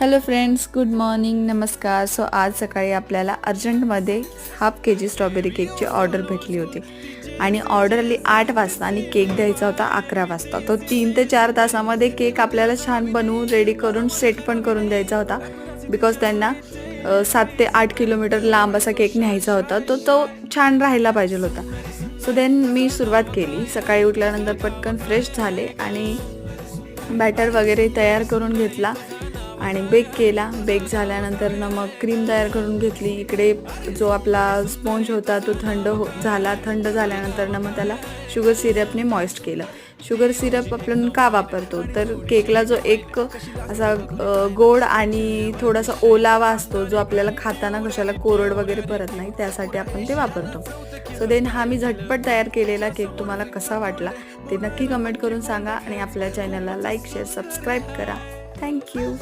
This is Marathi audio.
हॅलो फ्रेंड्स गुड मॉर्निंग नमस्कार. सो आज सकाळी आपल्याला अर्जंटमध्ये हाफ के जी स्ट्रॉबेरी केकची ऑर्डर भेटली होती. आणि ऑर्डर आली आठ वाजता आणि केक द्यायचा होता अकरा वाजता. तो तीन ते चार तासामध्ये केक आपल्याला छान बनवून रेडी करून सेट पण करून द्यायचा होता. बिकॉज त्यांना सात ते आठ किलोमीटर लांब असा केक न्यायचा होता. तो तो छान राहायला पाहिजे होता. सो देन मी सुरुवात केली. सकाळी उठल्यानंतर पटकन फ्रेश झाले आणि बॅटर वगैरे तयार करून घेतला. आणि बेक केला. बेक झाल्यानंतर ना मग क्रीम तयार करून घेतली. इकडे जो आपला स्पॉन्ज होता तो थंड हो झाला. थंड झाल्यानंतर ना मग त्याला शुगर सिरपने मॉइस्ट केलं. शुगर सिरप आपण का वापरतो? तर केकला जो एक असा गोड आणि थोडासा ओलावा असतो जो आपल्याला खाताना कशाला कोरड वगैरे परत नाही त्यासाठी आपण ते वापरतो. सो देन हा मी झटपट तयार केलेला केक तुम्हाला कसा वाटला ते नक्की कमेंट करून सांगा आणि आपल्या चॅनलला लाईक शेअर सबस्क्राईब करा. Thank you